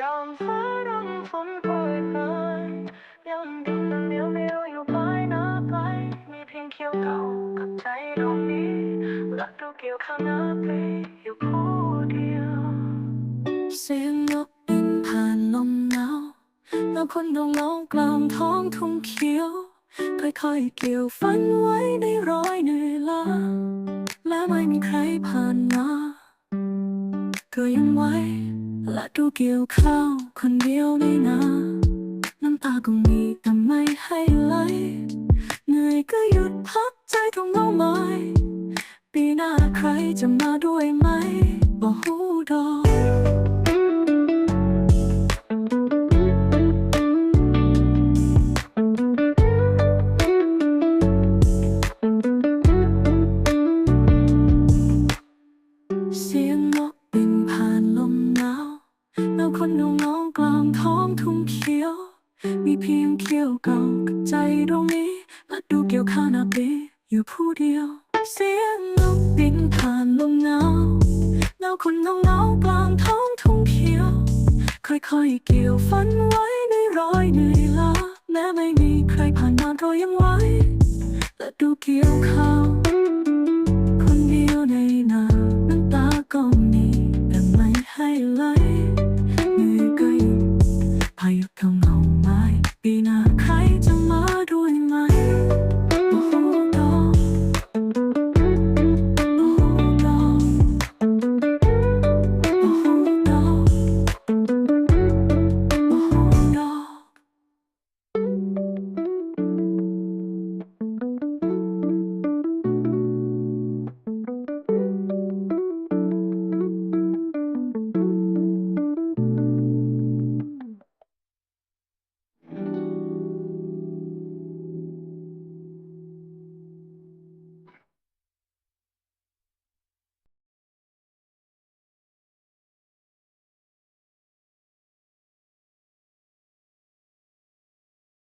ยอมฟ้าดำฝนโปรยปลายยังดินมันเหนียวเหนียวอยู่ปลายหน้ำไหลมีเพียงเขียวเก่ากับใจดวงนี้รักดูเกี่ยวข้างหน้าไปอยู่ผู้เดียว เสียงนกบินผ่านลมหนาวแล้วคนดงน้องกลางท้องทุ่งเขียว ค่อยๆเกี่ยวฝันไว้ในรอยเหนื่อยล้าและไม่มีใครผ่านมาก็ยังไว้ และดูเกี่ยวข้าวคนเดียวในนาน้ำตาก็มีแต่ไม่ให้ไหลเหนื่อยก็หยุดพักใจตรงเงาไม้ปีหน้าใครจะมาด้วยไหมบอกหูดอกเสียงนกางท้องทุ่งเขียว มีเพียงเขียวเก่ากับใจตรงนี้และดูเกี่ยวข้านาปีอยู่ผู้เดียว เสียงนกบินผ่านลมหนาวแล้วคนนงน้องกลางท้องทุ่งเขียว ค่อยๆเกี่ยวฝันไว้ในรอยเหนื่อยล้าแม้ไม่มีใครผ่านมาก็ยังไว้และดูเกี่ยวข้า